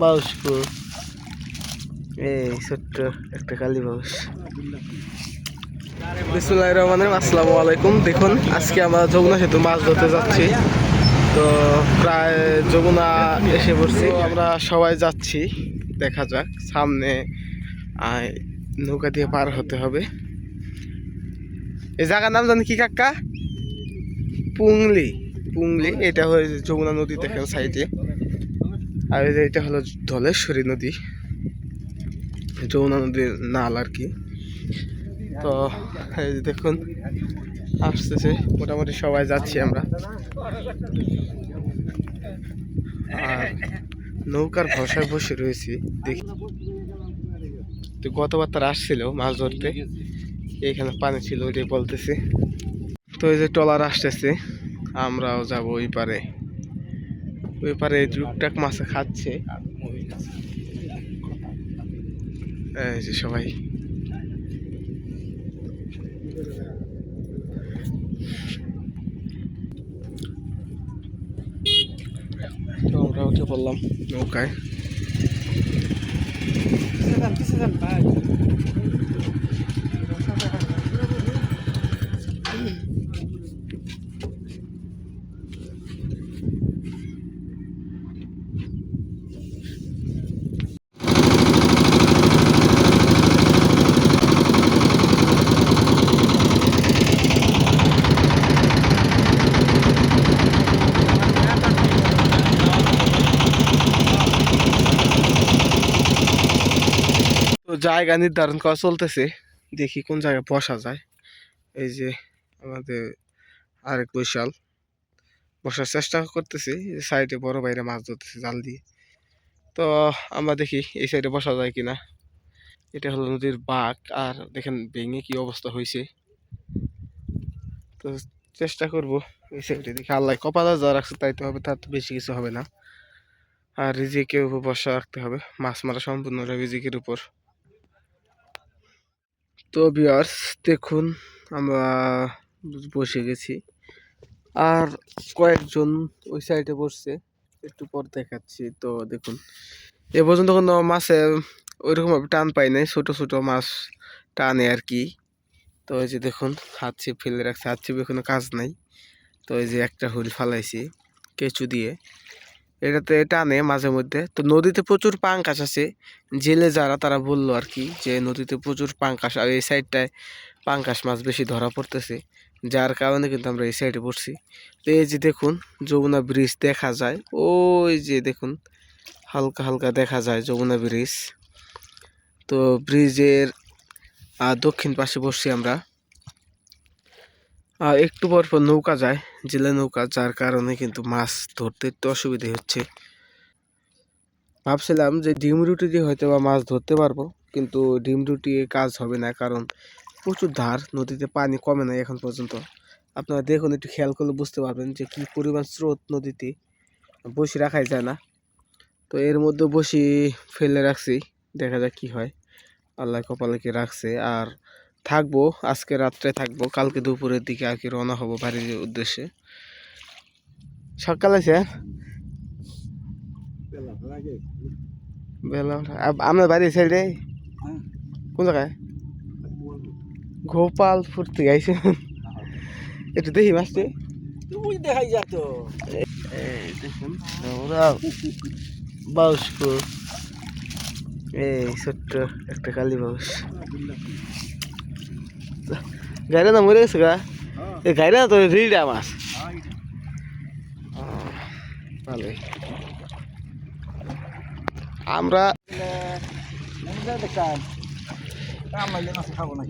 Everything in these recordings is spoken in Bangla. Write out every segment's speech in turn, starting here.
বাউসপুর এই ছোট্ট একটা কালী বাউস। বিসমুল্লাহ রহমান আসসালামু আলাইকুম। দেখুন, আজকে আমরা যমুনা সেতু মাছ ধরতে যাচ্ছি। তো প্রায় যমুনা এসে পড়ছি। আমরা সবাই যাচ্ছি। দেখা যাক, সামনে নৌকা দিয়ে পার হতে হবে। এই জায়গার নাম জানি কি, কাকা? পুংলি। পুংলি, এটা হয়েছে যমুনা নদী দেখেন সাইডে। আর এই যে এটা হলো ধলেশ্বরী নদী। যমুনা নদীর নাল আর কি। তো এই যে দেখুন, আসতেছে। মোটামুটি সবাই যাচ্ছি আমরা। আর নৌকার ভরসায় বসে রয়েছি, দেখি। তো গতবার তারা আসছিল মাছ ধরতে। এখানে পানি ছিল, ওইটাই বলতেছে। তো এই যে ট্রলার আসতেছে, আমরাও যাব ওই পারে। ওই পারে টুকটাক মাছ খাচ্ছে। এই যে সবাই। তো আমরা উঠে পড়লাম। নৌকায়। তো জায়গা নির্ধারণ করা চলতেছে। দেখি কোন জায়গায় বসা যায়। এই যে আমাদের আরেক বৈশাল। বসার চেষ্টা করতেছি সাইডে বড় বাইরে মাছ ধরতেছে, জাল দিয়ে। তো আমরা দেখি এই সাইডে বসা যায় কিনা। এটা হলো নদীর বাঘ আর দেখেন ভেঙে কি অবস্থা হয়েছে তো চেষ্টা করব এই সাইডে দেখি। আল্লাহ কপালে যা রাখছে তাই তো হবে, তার তো বেশি কিছু হবে না। আর রিজিকের উপর বসা রাখতে হবে। মাছ মারা সম্পূর্ণ রিজিকের উপর। তো বিয়ার্স দেখুন, আমরা বসে গেছি। আর কয়েকজন ওই সাইডে বসছে, একটু পর দেখাচ্ছি। তো দেখুন, এ পর্যন্ত কোনো মাছে ওইরকম ভাবে টান পাই নাই, ছোটো ছোটো মাছ টানে আর কি। তো ওই যে দেখুন, হাত ছিপ ফেলে রাখছে, হাত ছিপে কোনো কাজ নাই। তো ওই যে একটা হুইল ফালাইছি, কেঁচু দিয়ে। এটাতে টানে মাঝে মধ্যে। তো নদীতে প্রচুর পাঙ্কাশ আছে। জেলে যারা, তারা বলল আর কি যে নদীতে প্রচুর পাঙ্কাশ, আর এই সাইডটায় পাঙ্কাশ মাছ বেশি ধরা পড়তেছে। যার কারণে কিন্তু আমরা এই সাইডে পড়ছি। তো এই যে দেখুন, যমুনা ব্রিজ দেখা যায়। ওই যে দেখুন, হালকা হালকা দেখা যায় যমুনা ব্রিজ। তো ব্রিজের দক্ষিণ পাশে বসছি আমরা। একটু পর পর নৌকা যায়। জেলে নৌকা, যার কারণে কিন্তু মাছ ধরতে একটু অসুবিধে হচ্ছে। ভাবছিলাম যে ডিম রুটি দিয়ে হয়তো বা মাছ ধরতে পারব, কিন্তু ডিম রুটি কাজ হবে না, কারণ প্রচুর ধার, নদীতে পানি কমে নাই এখন পর্যন্ত। আপনারা দেখুন, একটু খেয়াল করলে বুঝতে পারবেন যে কি পরিমাণ স্রোত নদীতে বসি রাখাই যায় না। তো এর মধ্যে বসি ফেলে রাখছি, দেখা যাক কি হয়। আল্লাহ কপালে কি রাখছে, আর থাকব আজকে রাত্রে থাকব কালকে দুপুরের দিকে আর কি রওনা হব বাড়ির উদ্দেশ্যে। সকালে স্যার? বেলা আপনার বাড়ি সাইডে কোন জায়গায়? গোপালপুর থেকে আইসে একটু দেখি মাছটি তুই। দেখাই যাত এই দেখুন ওরা বাউসপুর। এই ছোট্ট একটা কালী বাউস। গাড়ি না মরে গেছে গা। গাড়ি না তো রিডা মাছ ভালোই। আমরা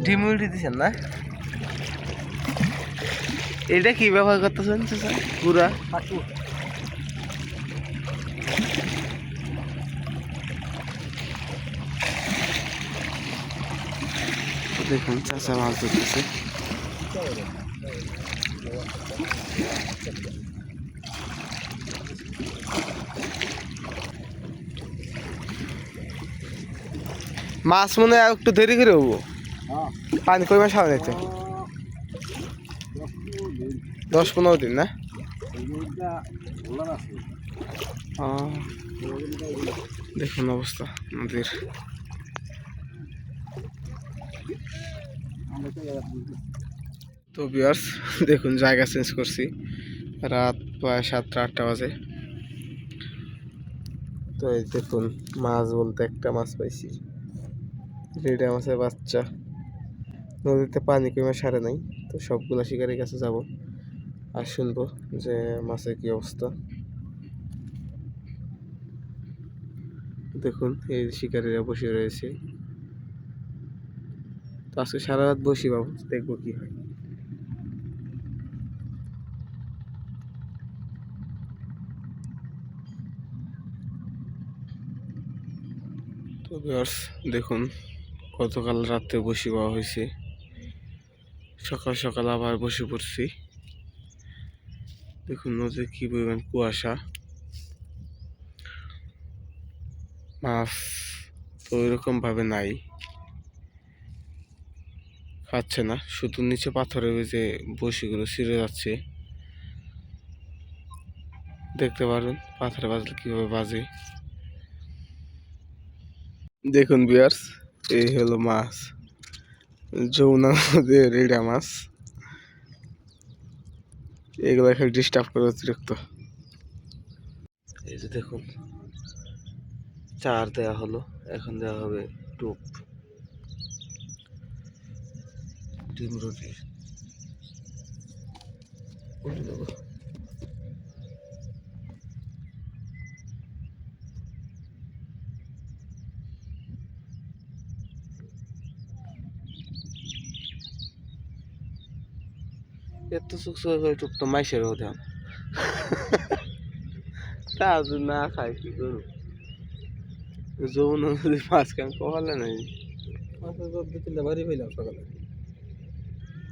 না দিচ্ছেন না? এটা কি ব্যবহার করতেছেন চাচা? দেখুন চাচা মাছ ধরতেছে। মাছ মনে হয় একটু দেরি করে হব। পানি কই মাস হবে না দশ পনেরো দিন না? দেখুন অবস্থা নদীর তো বিয়ার্স দেখুন, জায়গা চেঞ্জ করছি। রাত প্রায় সাতটা, আটটা বাজে। তো এই দেখুন, মাছ বলতে একটা মাছ পাইছি। রেডা মাছের বাচ্চা। নদীতে পানি কমে সারে নাই, তো সবগুলো শিকারের কাছে যাব আর শুনব যে মাছের কি অবস্থা। দেখুন, এই শিকারীরা বসে রয়েছে। আজকে সারা রাত বসি বাবু, দেখব কি হয়। তো দেখুন গতকাল রাতে বসি পাওয়া হয়েছে। সকাল সকাল আবার বসে পড়ছি। দেখুন নদীতে কি পরিমাণ কুয়াশা। মাছ তো ওইরকম ভাবে নাই। খাচ্ছে না। শুধু নিচে পাথরে যে বসিগুলো ছিঁড়ে যাচ্ছে। দেখতে পারেন পাথরে বাজলে কীভাবে বাজে। দেখুন বিয়ার্স এই হলো মাছ। যমুনা নদীর রেডা মাছ। এগুলো খালি ডিস্টার্ব করে অতিরিক্ত। এই যে দেখুন, চার দেয়া হলো। এখন দেওয়া হবে টুপ। ডিম রুটি উল্টে দেবো। এত সুখসুখ করে টুপ তো মাইসের ওঠে তা না খাই কি করব? যমুনা নদীর মাঝখান কপালে নাই। মাছের রোদ দিতে বাড়ি পাইলাম সকালে।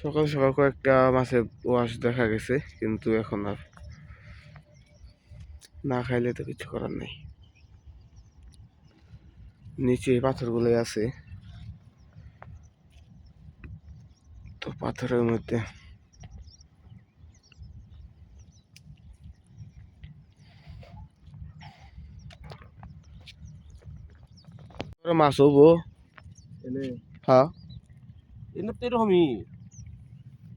সকাল সকাল কয়েকটা মাছের ওয়াশ দেখা গেছে কিন্তু এখন আর না খাইলে তো কিছু করার নেই। নিচে পাথরগুলো আছে। তো পাথরের মধ্যে মাছ হব? হ্যাঁ। এরকমই।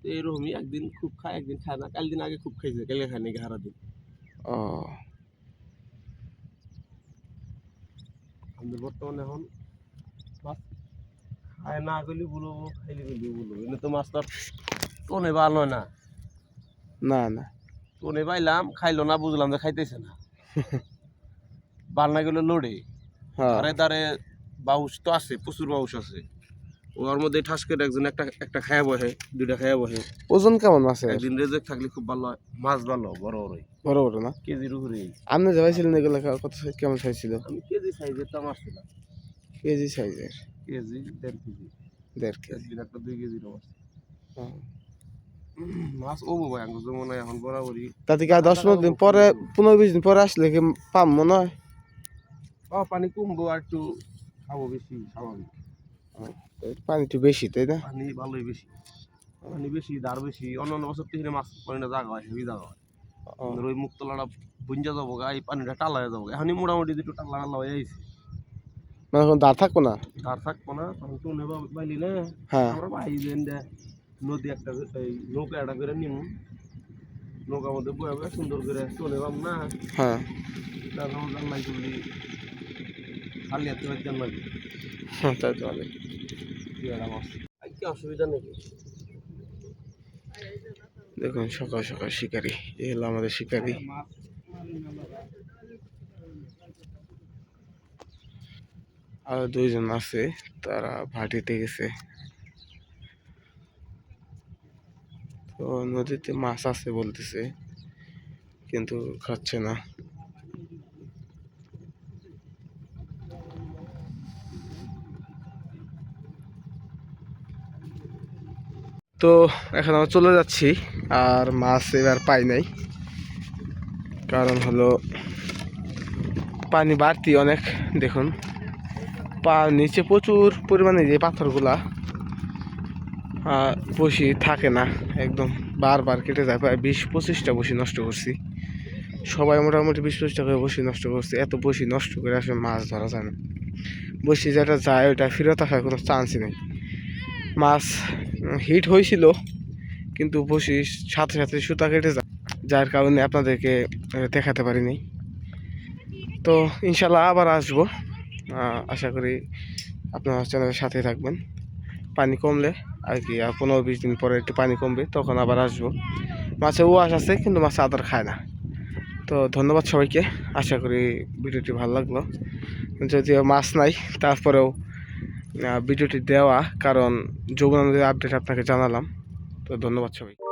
তো এরকমই একদিন খুব খায় একদিন খায় না। কাল দিন আগে খুব খাইছে কালকে খায় নাকি হারা দিন ও। আমাদের বর্তমানে এখন মাছ খায় না গলি বলব খাইলে গলি বলব। এনে তো মাছটা টোনে ভালো না। না না। টোনে পাইলাম খাইলো না বুঝলাম যে খাইতেছে না। বান্না গেলে লড়ে। হ্যাঁ। ধারে ধারে বাউস তো আছে প্রচুর বাউস আছে। ওর মধ্যে ঠাস করে একজন একটা একটা খায়া বসে দুইটা খায়া বসে ওজন কেমন মাছের একদিন রেজেক থাকলে খুব ভালো হয়। মাছ ভালো বড় বড় বড় বড় না? কেজির উপরে। আপনি যাবাইছিলেন এগুলো কত কেমন সাইজ ছিল? আমি কেজি সাইজের তো মারছিলাম কেজি সাইজের? কেজি দেড় কেজি। দেড় কেজি। একটা দুই কেজির মাছ। মাছ ও বাবা আঙ্গুর যেমন এখন বরাবরই। তাতে কি দশ পনেরো দিন পরে পনেরো বিশ দিন পরে আসলে কি পাম মনে হয়? ও পানি কমবো আর একটু খাব বেশি স্বাভাবিক। পানি একটু বেশি তাই না? পানি ভালোই বেশি। পানি বেশি দার বেশি। অন্য অন্য বছর থেকে মাছ পানিটা জাগা হয় হেভি জাগা হয়। ওই মুক্তলাটা বুঞ্জা যাব গা এই পানিটা টালা হয়ে যাব এখনই মোটামুটি দুটো টালা টালা হয়ে আইছে। মানে এখন দাঁড় থাকব না? আর থাকব না তখন তো নেবা বাইলি না। হ্যাঁ। আমরা ভাই দেন দে। নদী একটা এই নৌকা একটা করে নিমু। নৌকার মধ্যে বয়ে বয়ে সুন্দর করে চলে যাম না। হ্যাঁ। তারপর জানলাই করলি খালি হাতে জানলাই। হ্যাঁ, তাই তো দেখুন, সকাল সকাল শিকারি, এই হলো আমাদের শিকারি। আর দুইজন আছে, তারা ভাটিতে গেছে। তো নদীতে মাছ আছে বলতেছে, কিন্তু খাচ্ছে না। তো এখন আমরা চলে যাচ্ছি, আর মাছ এবার পাই নাই। কারণ হলো পানি বাড়তি অনেক, দেখুন। পা নিচে প্রচুর পরিমাণে যে পাথরগুলা বসি থাকে না, একদম বারবার কেটে যায়। প্রায় বিশ পঁচিশটা বসি নষ্ট করছি। সবাই মোটামুটি বিশ পঁচিশটা করে বসি নষ্ট করছে। এত বসি নষ্ট করে আসলে মাছ ধরা যায় না। বসি যেটা যায় ওটা ফেরত আসার কোনো চান্সই নেই। মাছ হিট হয়েছিল, কিন্তু বসি সাথে সাথে সুতা কেটে যায়, যার কারণে আপনাদেরকে দেখাতে পারিনি। তো ইনশাল্লাহ আবার আসব আশা করি আপনারা চ্যানেলের সাথে থাকবেন। পানি কমলে আর কি, আর পনেরো বিশ দিন পরে একটু পানি কমবে, তখন আবার আসব। মাছে ওয়াশ আছে, কিন্তু মাছ আদার খায় না। তো ধন্যবাদ সবাইকে, আশা করি ভিডিওটি ভালো লাগল। যদিও মাছ নাই, তারপরেও ভিডিওটি দেওয়া কারণ যৌবনানন্দের আপডেট আপনাকে জানালাম। তো ধন্যবাদ সবাই